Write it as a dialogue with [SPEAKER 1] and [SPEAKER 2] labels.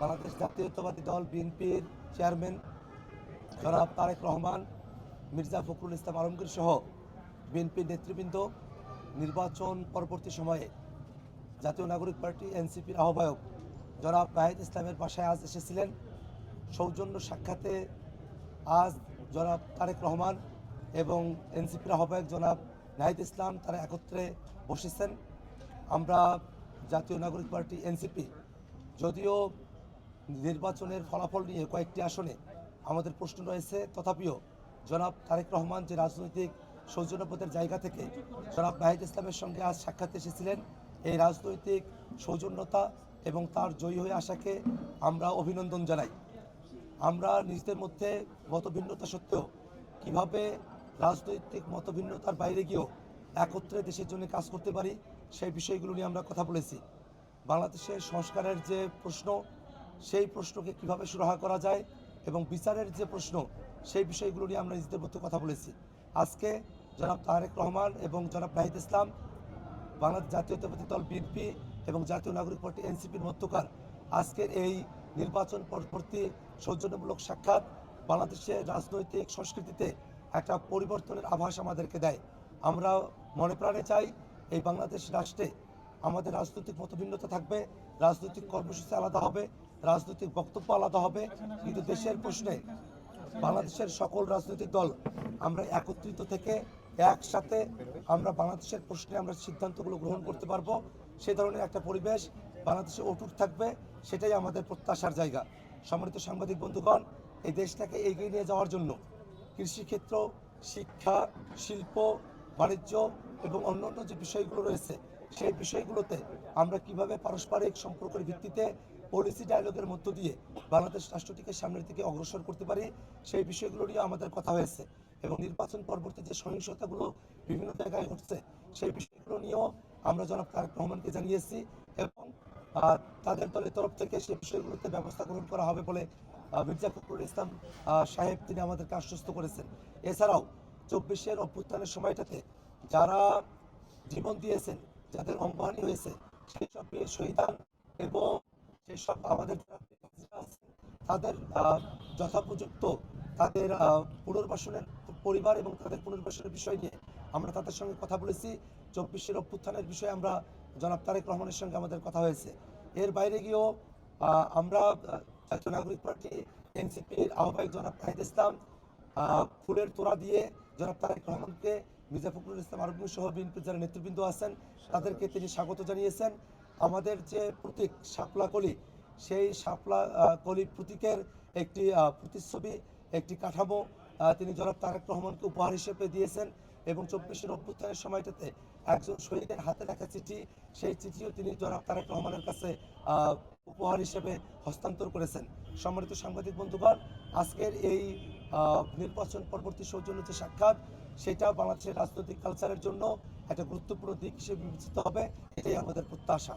[SPEAKER 1] বাংলাদেশ জাতীয়তাবাদী দল বিএনপির চেয়ারম্যান জনাব তারেক রহমান, মির্জা ফখরুল ইসলাম আলমগীর সহ বিএনপির নেতৃবৃন্দ নির্বাচন পরবর্তী সময়ে জাতীয় নাগরিক পার্টি এনসিপির আহ্বায়ক জনাব নাহিদ ইসলামের বাসায় আজ এসেছিলেন। সৌজন্য সাক্ষাতে আজ জনাব তারেক রহমান এবং এনসিপির আহ্বায়ক জনাব নাহিদ ইসলাম তারা একত্রে বসেছেন। আমরা জাতীয় নাগরিক পার্টি এনসিপি, যদিও নির্বাচনের ফলাফল নিয়ে কয়েকটি আসনে আমাদের প্রশ্ন রয়েছে। তথাপিও জনাব তারেক রহমান যে রাজনৈতিক সৌজন্যবোধের জায়গা থেকে জনাব নাহিদ ইসলামের সঙ্গে আজ সাক্ষাৎ এসেছিলেন, এই রাজনৈতিক সৌজন্যতা এবং তার জয়ী হয়ে আসাকে আমরা অভিনন্দন জানাই। আমরা নিজেদের মধ্যে মতভিন্নতা সত্ত্বেও কীভাবে রাজনৈতিক মতভিন্নতার বাইরে গিয়েও একত্রে দেশের জন্য কাজ করতে পারি, সেই বিষয়গুলো নিয়ে আমরা কথা বলেছি। বাংলাদেশের সংস্কারের যে প্রশ্ন সেই প্রশ্নকে কীভাবে সুরাহা করা যায় এবং বিচারের যে প্রশ্ন, সেই বিষয়গুলো নিয়ে আমরা নিজেদের মধ্যে কথা বলেছি। আজকে জনাব তারেক রহমান এবং জনাব নাহিদ ইসলাম, বাংলাদেশ জাতীয়তাবাদী দল বিএনপি এবং জাতীয় নাগরিক পার্টি এনসিপির মধ্যকার, আজকের এই নির্বাচন পরবর্তী সৌজন্যমূলক সাক্ষাৎ বাংলাদেশের রাজনৈতিক সংস্কৃতিতে একটা পরিবর্তনের আভাস আমাদেরকে দেয়। আমরা মনে প্রাণে চাই এই বাংলাদেশ রাষ্ট্রে আমাদের রাজনৈতিক মতভিন্নতা থাকবে, রাজনৈতিক কর্মসূচি আলাদা হবে রাজনৈতিক বক্তব্য আলাদা হবে, কিন্তু দেশের প্রশ্নে বাংলাদেশের সকল রাজনৈতিক দল আমরা একত্রিত থেকে একসাথে আমরা বাংলাদেশের প্রশ্নে আমরা সিদ্ধান্তগুলো গ্রহণ করতে পারব। সে ধরনের একটা পরিবেশ বাংলাদেশে অটুট থাকবে, সেটাই আমাদের প্রত্যাশার জায়গা। সম্মানিত সাংবাদিক বন্ধুগণ, এই দেশটাকে এগিয়ে নিয়ে যাওয়ার জন্য কৃষিক্ষেত্র, শিক্ষা, শিল্প, বাণিজ্য এবং অন্যান্য যে বিষয়গুলো রয়েছে, সেই বিষয়গুলোতে আমরা কীভাবে পারস্পরিক সম্পর্কের ভিত্তিতে পলিসি ডায়ালগের মধ্য দিয়ে বাংলাদেশ রাষ্ট্রটিকে সামনের দিকে অগ্রসর করতে পারি, সেই বিষয়গুলো নিয়ে আমাদের কথা হয়েছে। এবং নির্বাচন পরবর্তী যে সহিংসতাগুলো বিভিন্ন জায়গায় ঘটছে, সেই বিষয়গুলো নিয়েও আমরা জনাব তারেক রহমানকে জানিয়েছি এবং তাদের দলের তরফ থেকে সেই বিষয়গুলোতে ব্যবস্থা গ্রহণ করা হবে বলে মির্জা ফখরুল ইসলাম সাহেব তিনি আমাদেরকে আশ্বস্ত করেছেন। এছাড়াও চব্বিশের অভ্যুত্থানের সময়টাতে যারা জীবন দিয়েছেন, যাদের অঙ্গহানি হয়েছে, সেই সব শহীদান এবং সেই আমাদের তাদের যথোপযুক্ত তাদের পুনর্বাসনের পরিবার এবং তাদের পুনর্বাসনের বিষয় নিয়ে আমরা তাদের সঙ্গে কথা বলেছি। চব্বিশের অভ্যুত্থানের বিষয়ে আমরা জনাব তারেক রহমানের সঙ্গে আমাদের কথা হয়েছে। এর বাইরে গিয়েও আমরা জাতীয় নাগরিক পার্টি, এনসিপির আহ্বায়ক জনাব তাহিদ ইসলাম ফুলের তোড়া দিয়ে জনাব তারেক রহমানকে মির্জা ফখরুল ইসলাম আরবি সহ বিএনপির যারা নেতৃবৃন্দ আছেন, তাদেরকে তিনি স্বাগত জানিয়েছেন। আমাদের যে প্রতীক শাপলা কলি, সেই শাপলা কলি প্রতীকের একটি প্রতিচ্ছবি, একটি কাঠামো তিনি জনাব তারেক রহমানকে উপহার হিসেবে দিয়েছেন এবং চব্বিশের অভ্যুত্থানের সময়টাতে একজন শহীদের হাতে লেখা চিঠি, সেই চিঠিও তিনি জনাব তারেক রহমানের কাছে উপহার হিসেবে হস্তান্তর করেছেন। সম্মানিত সাংবাদিক বন্ধুগণ, আজকের এই নির্বাচন পরবর্তী সৌজন্য যে সাক্ষাৎ সেটা বাংলাদেশের রাজনৈতিক কালচারের জন্য একটা গুরুত্বপূর্ণ দিক হিসেবে বিবেচিত হবে এটাই আমাদের প্রত্যাশা।